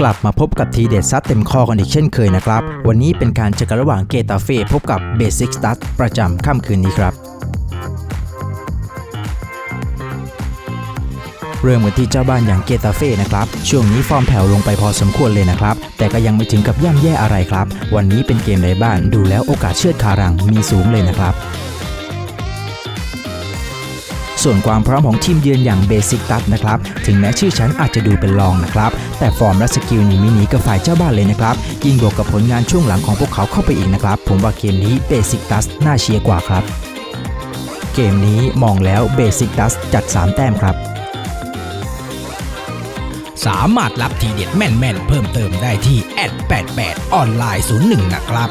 กลับมาพบกับทีเด็ดซัดเต็มคอกันอีกเช่นเคยนะครับ วันนี้เป็นการเจอกันระหว่างเกตาเฟ่พบกับเบสิกสตั t ประจำค่ำคืนนี้ครับ เริ่มกันที่เจ้าบ้านอย่างเกตาเฟ่นะครับ ช่วงนี้ฟอร์มแผ่วลงไปพอสมควรเลยนะครับ แต่ก็ยังไม่ถึงกับย่ำแย่อะไรครับ วันนี้เป็นเกมในบ้านดูแล้วโอกาสเชือดคารังมีสูงเลยนะครับ ส่วนความพร้อมของทีมเยือนอย่างเบสิกตัดนะครับ ถึงแม้ชื่อฉันอาจจะดูเป็นรองนะครับ แต่ฟอร์มและสกิลนี่ไม่หนีกับฝ่ายเจ้าบ้านเลยนะครับ ยิ่งบวกกับผลงานช่วงหลังของพวกเขาเข้าไปอีกนะครับ ผมว่าเกมนี้เบสิกตัสน่าเชียร์กว่าครับ เกมนี้มองแล้วเบสิกตัสจัด 3 แต้มครับสามารถรับทีเด็ดแม่น ๆ เพิ่มเติมได้ที่แอด88ออนไลน์01 นะครับ